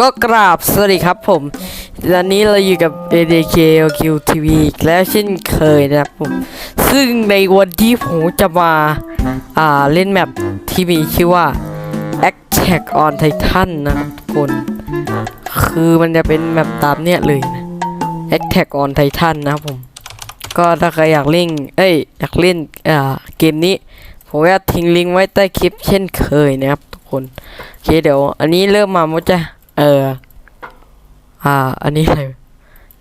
ก็กราบสวัสดีครับผมตอนนี้เราอยู่กับ ADK OQ TV แล้วเช่นเคยนะครับผม ซึ่งในวันที่ผมจะมาอ่าเล่นแมปที่มีชื่อว่า Attack on Titan นะครับทุกคน คือมันจะเป็นแมปตามเนี้ยเลยนะ Attack on Titan นะครับผม ก็ถ้าใครอยากเล่น เอ้ย อยากเล่นอ่าเกมนี้ ผมจะทิ้งลิงก์ไว้ใต้คลิปเช่นเคยนะครับทุกคน โอเคเดี๋ยว อันนี้เริ่มมามันจะ เออ อ่า อันนี้อะไร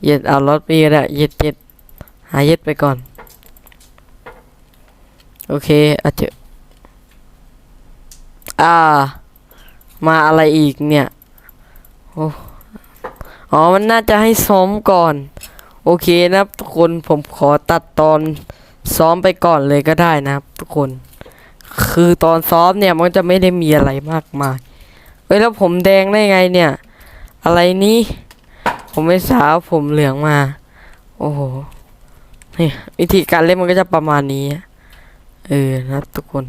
เย็ดเอารถไปเย็ดอะเย็ดเย็ดหาเย็ดไปก่อน โอเคอาจจะอ่า มาอะไรอีกเนี่ย โอ้อ๋อ มันน่าจะให้ซ้อมก่อน โอเคนะครับ ทุกคนผมขอตัดตอนซ้อมไปก่อนเลยก็ได้นะครับ ทุกคน คือตอนซ้อมเนี่ยมันจะไม่ได้มีอะไรมากมาย เฮ้ยแล้วผมแดงได้ไงเนี่ย อะไรนี้ ผมไม่สาวผมเหลืองมา โอ้โหนี่วิธีการเล่นมันก็จะประมาณนี้ เออนะทุกคน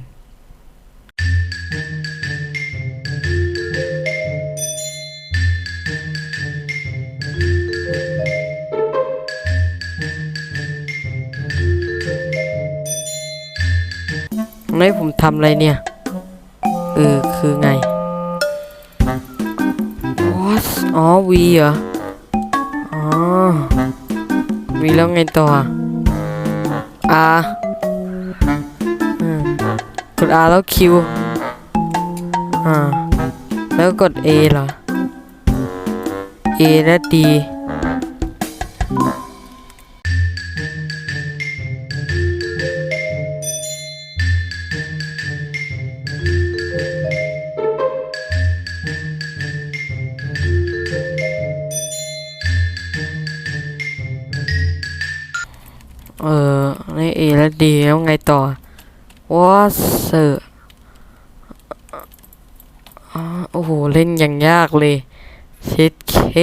ไม่ผมทำอะไรเนี่ย เออ วีเหรอ อ๋อวีแล้วไงต่อ อะอืมกด R แล้ว Q อ่า แล้วกด A เหรอ A และ D A และ D แล้วไงต่อว่าเสือโอ้โห เล่นอย่างยากเลยเช็ดเค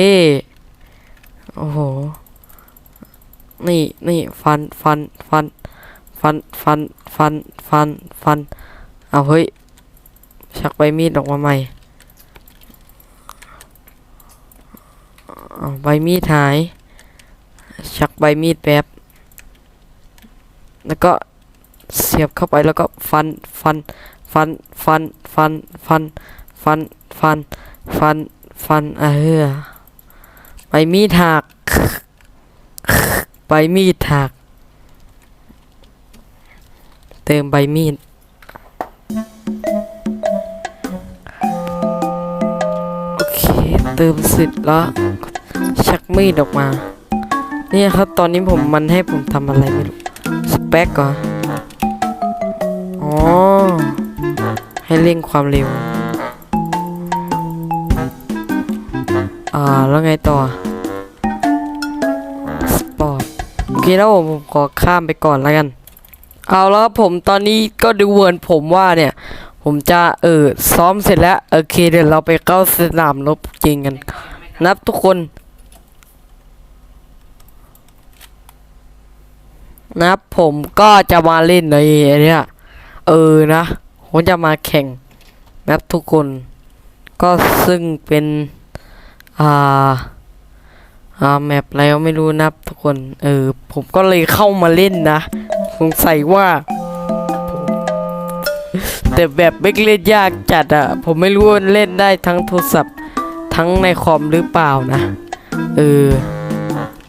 โอ้โห นี่นี่ฟันฟันฟันฟันฟันฟันฟันฟันเอาเฮ้ย ชักใบมีดออกมาใหม่เอาใบมีดหาย ชักใบมีดแป๊บ แล้วก็เสียบเข้าไปแล้วก็ฟันฟันฟันฟันฟันฟันฟันฟันฟันฟันเออใบมีดหักใบมีดหัก เติมใบมีดโอเคเติมเสร็จแล้วชักมีดออกมา เนี่ยครับตอนนี้ผมมันให้ผมทำอะไรไม่รู้ สเปคเหรอ อ๋อ ให้เร่งความเร็ว อ่า แล้วไงต่อ สปอร์ต โอเคแล้วผมผมขอข้ามไปก่อนแล้วกัน เอาแล้วครับผมตอนนี้ก็ดูเหมือนผมว่าเนี่ย ผมจะเออซ้อมเสร็จแล้ว โอเคเดี๋ยวเราไปเข้าสนามรบจริงกัน นับทุกคน นะผมก็จะมาเล่นในอันเนี้ยเออนะผมจะมาแข่งนะครับทุกคน ก็ซึ่งเป็น อ่า อ่าแมปอะไรก็ไม่รู้นะทุกคน เออ ผมก็เลยเข้ามาเล่นนะสงสัยว่า แต่แบบไม่เล่นยากจัดอะผมไม่รู้ว่าเล่นได้ทั้งโทรศัพท์ทั้งในคอมหรือเปล่านะ เออ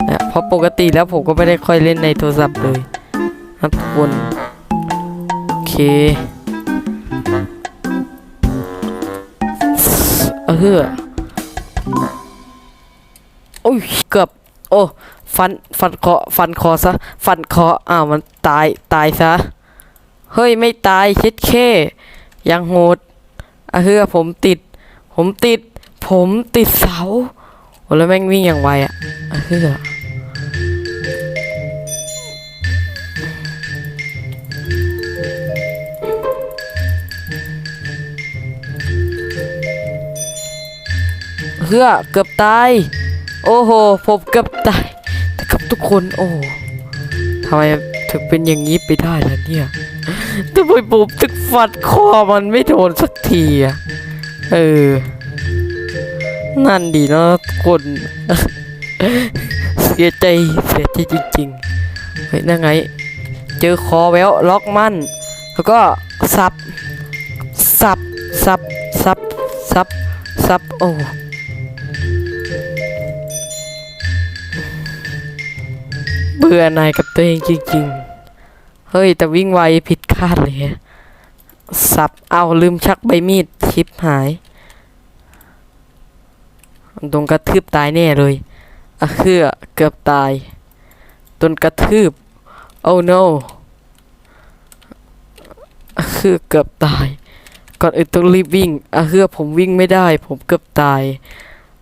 นะเพราะปกติแล้วผมก็ไม่ได้ค่อยเล่นในโทรศัพท์เลยครับทุกคนโอเคเออโอ้ยเกือบโอ้ฟันฟันคอฟันคอซะฟันคออ้าวมันตายตายซะเฮ้ยไม่ตายเช็ดเคยังโหดอะเฮือผมติด ผมติด ผมติดเสาโอ้แล้วแม่งวิ่งอย่างไวอะอะเฮือ เฮือเกือบตาย โอ้โห ผมเกือบตายแต่กับทุกคน โอ้ทำไมถึงเป็นอย่างนี้ไปได้ล่ะเนี่ยทำไมผมถึงฟัดคอมันไม่โดนสักทีอะเออ นั่นดีเนาะคนเสียใจเสียใจจริงๆ เฮ้ยนั่นไง เจอคอแววล็อกมันแล้วก็สับสับสับสับสับสับโอ้ เบื่อหนายกับตัวเองจริงๆ เฮ้ย แต่วิ่งไวผิดคาดเลยฮะสับเอาลืมชักใบมีดชิปหายตรงกระทืบตายแน่เลยอะเคือเกือบตายตนกระทืบ โอ้ no อะเคือเกือบตาย ก่อนอื่นต้องรีบวิ่งอะเคือผมวิ่งไม่ได้ ผมเกือบตาย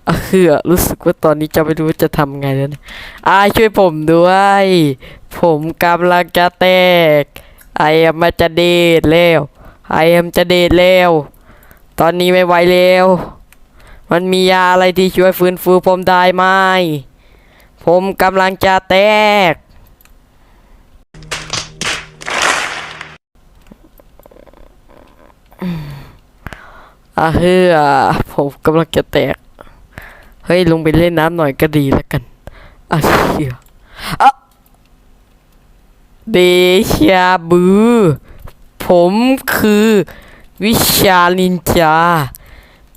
เคือรู้สึกว่าตอนนี้จะไม่รู้ว่าจะทำไงแล้วนะอาช่วยผมด้วย ผมกำลังจะแตก ไอเอ็มจะเดทแล้วไอเอ็มจะเดทแล้วตอนนี้ไม่ไหวแล้ว มันมียาอะไรที่ช่วยฟื้นฟูผมได้ไหม ผมกำลังจะแตก อะเฮ้อผมกำลังจะแตก เฮ้ยลงไปเล่นน้ำหน่อยก็ดีแล้วกันอะเชียอะเดชาบูผมคือวิชานินจา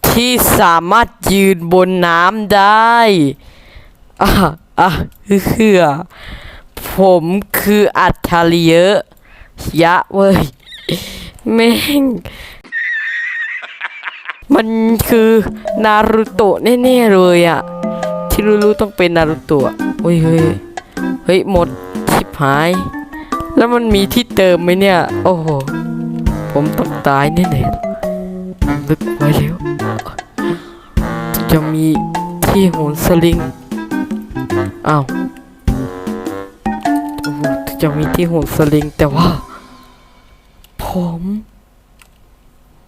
ที่สามารถยืนบนน้ำได้อะอะคือผมคืออัจฉริยะยะเว้ยแม่ง มันคือนารูโตะแน่ๆเลยอะที่รู้ๆต้องเป็นนารูโตะเฮ้ยเฮ้ยเฮ้ยหมดชิบหาย แล้วมันมีที่เติมไหมเนี่ย โอ้โห ผมต้องตายแน่ๆลึกไว้แล้ว จะมีที่โหนสลิงอ้าวโอ้โหจะมีที่โหนสลิงแต่ว่า ผม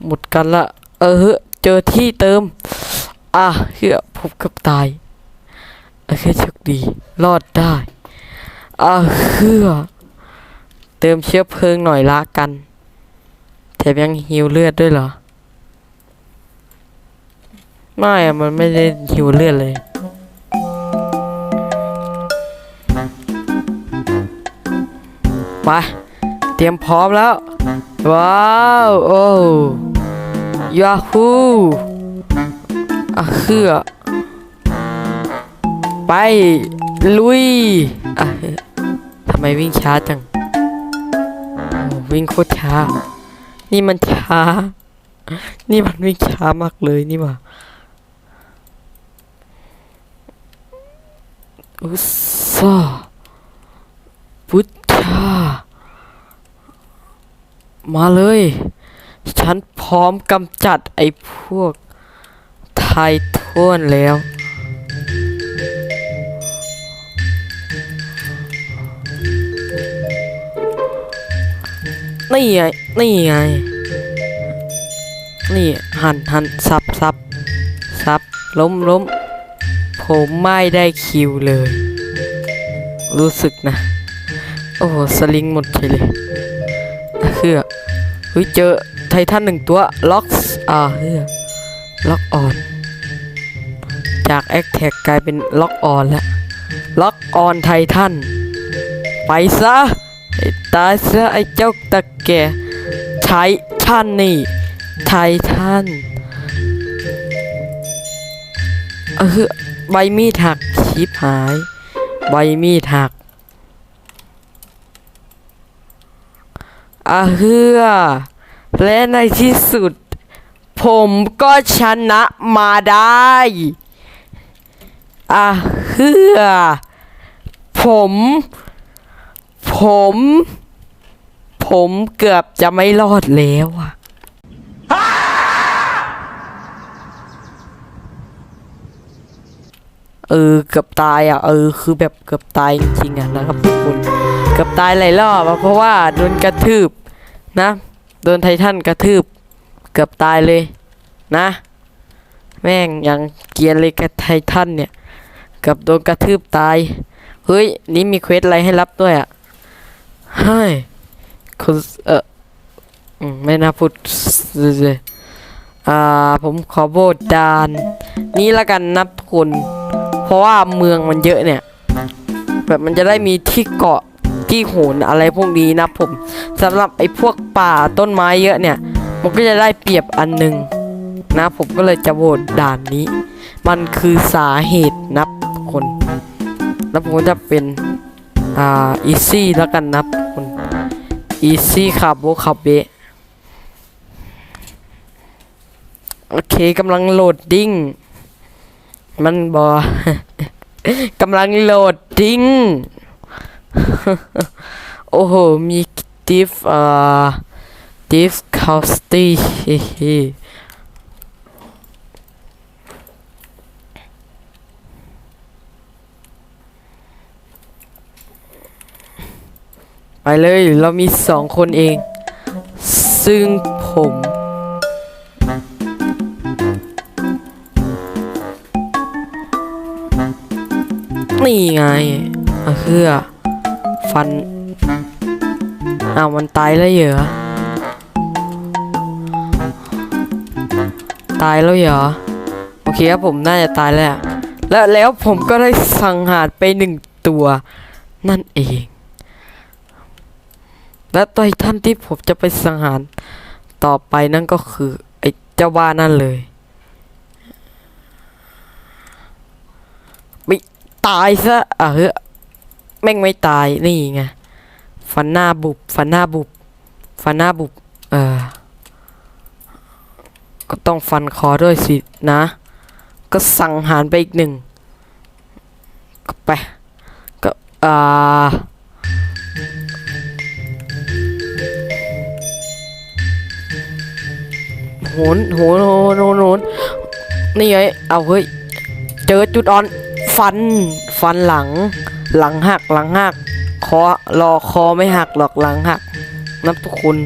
หมดกันละ เออ เจอที่เติม อะเฮียผมกับตายโอเคโชคดี รอดได้ อะเฮือเติมเชื้อเพลิงหน่อยละกันแถมยังหิวเลือดด้วยเหรอ ไม่อะมันไม่ได้หิวเลือดเลยไปเตรียมพร้อมแล้ว ว้าว โอ้ ยาฮูอะคือไป ลุยอะทำไมวิ่งช้าจัง วิ่งโคตรช้า นี่มันช้า นี่มันวิ่งช้ามากเลยนี่ว่าอุสซาพุทธามาเลย ฉันพร้อมกำจัดไอ้พวกไทยท่วนแล้ว นี่ไง นี่ไง นี่หันหันสับสับสับล้มล้มผมไม่ได้คิวเลย รู้สึกนะ โอ้โห สลิงหมดเลย เคือเฮ้ยเจอ ไททันหนึ่งตัวล็อกอ่าเฮ้ยล็อกออน จากแอคแท็กกลายเป็นล็อกออนแล้วล็อกออนไททันไปซะไอ้ตายซะไอ้เจ้าตะแก่ไททันนี่ไททันเออใบมีดหักชิบหาย ใบมีดหักอาเฮือ และในที่สุด ผมก็ชนะมาได้อาเฮือผม ผม ผมเกือบจะไม่รอดแล้วอะเออเกือบตายอะเออคือแบบเกือบตายจริงๆอะนะครับทุกคนเกือบตายหลายรอบเพราะว่าโดนกระทืบนะ โดนไททันกระทืบเกือบตายเลยนะ แม่งยังเกียนเลยกับไททันเนี่ยเกือบโดนกระทืบตาย เฮ้ย นี่มีเควสอะไรให้รับด้วยอะเฮ้ยคุณเอออืมไม่น่าพูดเลยอ่าผมขอโบดดาน นี้ละกันนับคุณเพราะว่าเมืองมันเยอะเนี่ย แบบมันจะได้มีที่เกาะ ที่โหนอะไรพวกนี้นะผมสำหรับไอ้พวกป่าต้นไม้เยอะเนี่ย มันก็จะได้เปรียบอันหนึ่งนะผมก็เลยจะโหวตด่านนี้ มันคือสาเหตุนับคน แล้วผมก็จะเป็นอ่าอีซี่แล้วกันนับคนอีซี่ขับโบขับเบโอเคกำลังโหลดดิ้ง มันบอกำลังโหลดดิ้ง โอ้โห มีดิฟอ่าดิฟคาสตี้ไปเลยเรามีสองคนเอง ซึ่งผมนี่ไงเคือ ฟันอ้าวมันตายแล้วเหรอตายแล้วเหรอโอเคครับผมน่าจะตายแล้ว แล้วแล้วผมก็ได้สังหารไปหนึ่งตัว นั่นเอง และตัวท่านที่ผมจะไปสังหารต่อไปนั่นก็คือไอ้เจ้าบ้านั่นเลยไม่ตายซะอะเฮ้ย แม่งไม่ตายนี่ไงฟันหน้าบุบฟันหน้าบุบฟันหน้าบุบเออก็ต้องฟันคอด้วยสินะ ก็สั่งหารไปอีกหนึ่งก็ไปก็อ่าโหนโหนโหนโหนโหนนี่ไงเอาเฮ้ย เจอจุดอ่อน ฟัน ฟันหลัง หลังหักหลังหักคอรอคอไม่หักหรอกหลังหักนับทุกคน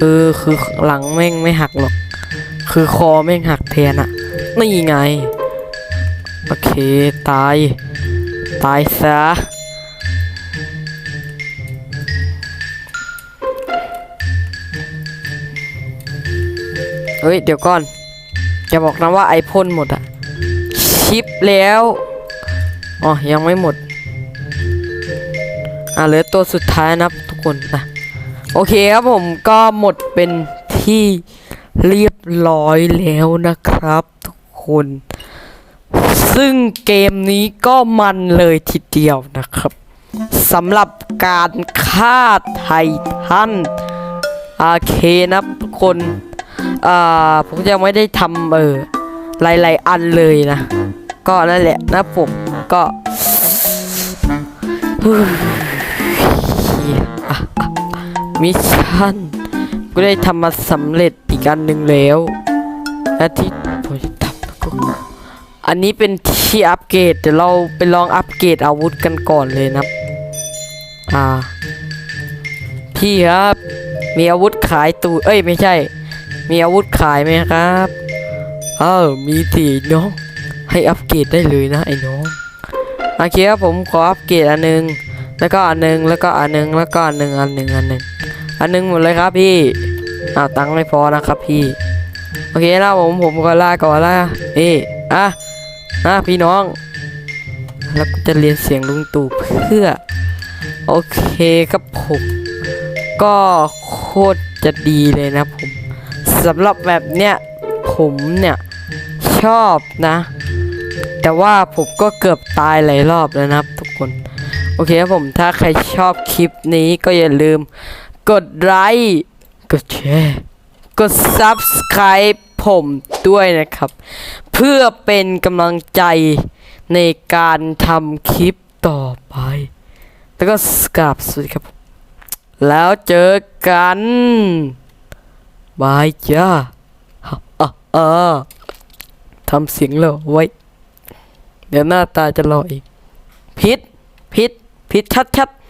เออคือหลังแม่งไม่หักหรอก คือคอแม่งหักแทนอะนี่ไง โอเคตาย ตายซะเฮ้ย เดี๋ยวก่อนอย่าบอกนะว่าไอพ่นหมดอะชิปแล้ว อ๋อ ยังไม่หมด อะเหลือตัวสุดท้ายนะครับทุกคนนะโอเคครับผมก็หมดเป็นที่เรียบร้อยแล้วนะครับ ทุกคน ซึ่งเกมนี้ก็มันเลยทีเดียวนะครับสำหรับการฆ่าไททันโอเคนะครับทุกคนอ่าผมยังไม่ได้ทำเออหลายๆอันเลยนะ ก็นั่นแหละนะผมก็ มิชชั่นก็ได้ทำมาสำเร็จอีกอันหนึ่งแล้วและที่ผมจะทำก็อันนี้เป็นที่อัปเกรดเดี๋ยวเราไปลองอัปเกรดอาวุธกันก่อนเลยนะอ่าพี่ครับ มีอาวุธขายตูเอ้ยไม่ใช่ มีอาวุธขายไหมครับเออมีสีน้องให้อัปเกรดได้เลยนะไอ้น้องโอเคครับผมขออัปเกรดอันหนึง แล้วก็อันหนึงแล้วก็อันหนึงแล้วก็อันหนึ่งอันหนึ่งอันหนึ่งอันหนึ่งหมดเลยครับพี่อ้าวตังค์ไม่พอนะครับพี่โอเคนะผมผมก็ลาก่อนละนี่อะอะพี่น้อง แล้วจะเรียนเสียงลุงตู่เพื่อ โอเคครับผมก็โคตรจะดีเลยนะผมสำหรับแบบเนี้ยผมเนี่ยชอบนะ แต่ว่าผมก็เกือบตายหลายรอบแล้วนะครับ โอเคครับผมถ้าใครชอบคลิปนี้ก็อย่าลืม กดไลค์กดแชร์กด Subscribe ผมด้วยนะครับ เพื่อเป็นกำลังใจในการทำคลิปต่อไป แล้วก็กราบสวัสดีครับ แล้วเจอกันบายจ้าฮะอะอะทำเสียงหล่อไว้ เดี๋ยวหน้าตาจะล่ออีกพิษพิษ พิษชัดชัดๆ